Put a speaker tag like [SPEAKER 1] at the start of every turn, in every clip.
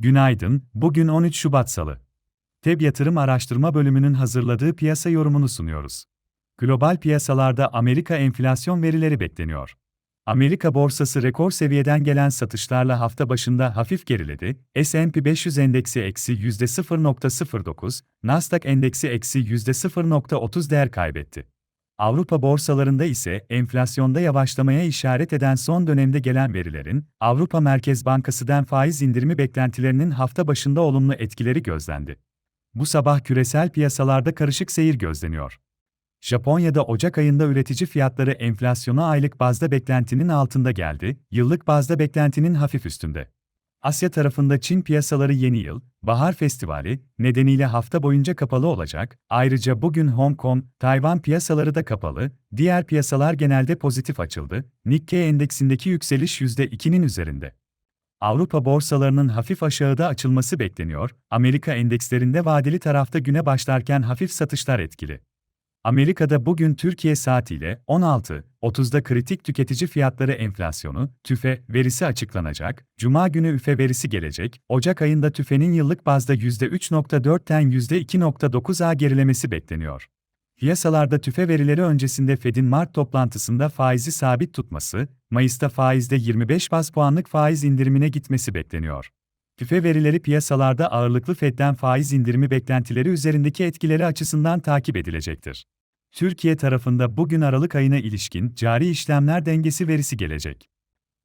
[SPEAKER 1] Günaydın, bugün 13 Şubat Salı. TEB Yatırım Araştırma Bölümünün hazırladığı piyasa yorumunu sunuyoruz. Global piyasalarda Amerika enflasyon verileri bekleniyor. Amerika borsası rekor seviyeden gelen satışlarla hafta başında hafif geriledi, S&P 500 endeksi eksi %0.09, Nasdaq endeksi eksi %0.30 değer kaybetti. Avrupa borsalarında ise enflasyonda yavaşlamaya işaret eden son dönemde gelen verilerin, Avrupa Merkez Bankası'dan faiz indirimi beklentilerinin hafta başında olumlu etkileri gözlendi. Bu sabah küresel piyasalarda karışık seyir gözleniyor. Japonya'da Ocak ayında üretici fiyatları enflasyonu aylık bazda beklentinin altında geldi, yıllık bazda beklentinin hafif üstünde. Asya tarafında Çin piyasaları yeni yıl, Bahar Festivali nedeniyle hafta boyunca kapalı olacak. Ayrıca bugün Hong Kong, Tayvan piyasaları da kapalı. Diğer piyasalar genelde pozitif açıldı. Nikkei endeksindeki yükseliş %2'nin üzerinde. Avrupa borsalarının hafif aşağıda açılması bekleniyor. Amerika endekslerinde vadeli tarafta güne başlarken hafif satışlar etkili. Amerika'da bugün Türkiye saatiyle 16.30'da kritik tüketici fiyatları enflasyonu, TÜFE verisi açıklanacak. Cuma günü üfe verisi gelecek. Ocak ayında TÜFE'nin yıllık bazda %3.4'ten %2.9'a gerilemesi bekleniyor. Piyasalarda tüfe verileri öncesinde Fed'in Mart toplantısında faizi sabit tutması, Mayıs'ta faizde 25 bas puanlık faiz indirimine gitmesi bekleniyor. Tüfe verileri piyasalarda ağırlıklı Fed'den faiz indirimi beklentileri üzerindeki etkileri açısından takip edilecektir. Türkiye tarafında bugün Aralık ayına ilişkin cari işlemler dengesi verisi gelecek.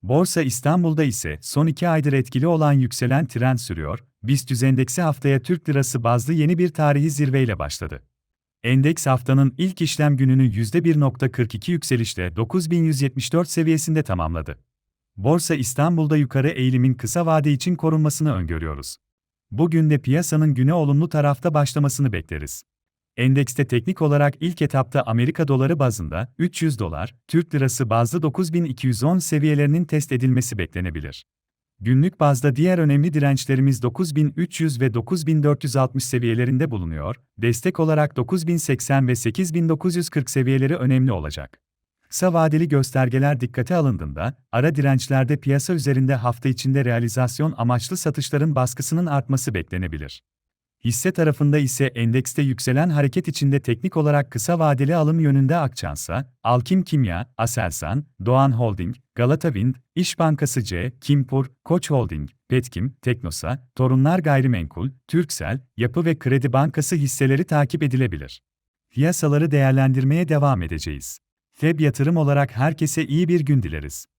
[SPEAKER 1] Borsa İstanbul'da ise son iki aydır etkili olan yükselen trend sürüyor, BIST endeksi haftaya Türk lirası bazlı yeni bir tarihi zirveyle başladı. Endeks haftanın ilk işlem gününü %1.42 yükselişle 9174 seviyesinde tamamladı. Borsa İstanbul'da yukarı eğilimin kısa vade için korunmasını öngörüyoruz. Bugün de piyasanın güne olumlu tarafta başlamasını bekleriz. Endekste teknik olarak ilk etapta Amerika doları bazında 300 dolar, Türk lirası bazlı 9210 seviyelerinin test edilmesi beklenebilir. Günlük bazda diğer önemli dirençlerimiz 9300 ve 9460 seviyelerinde bulunuyor, destek olarak 9080 ve 8940 seviyeleri önemli olacak. Kısa vadeli göstergeler dikkate alındığında, ara dirençlerde piyasa üzerinde hafta içinde realizasyon amaçlı satışların baskısının artması beklenebilir. Hisse tarafında ise endekste yükselen hareket içinde teknik olarak kısa vadeli alım yönünde Akçansa, Alkim Kimya, Aselsan, Doğan Holding, Galata Wind, İş Bankası C, Kimpur, Koç Holding, Petkim, Teknosa, Torunlar Gayrimenkul, Türksel, Yapı ve Kredi Bankası hisseleri takip edilebilir. Piyasaları değerlendirmeye devam edeceğiz. FEB yatırım olarak herkese iyi bir gün dileriz.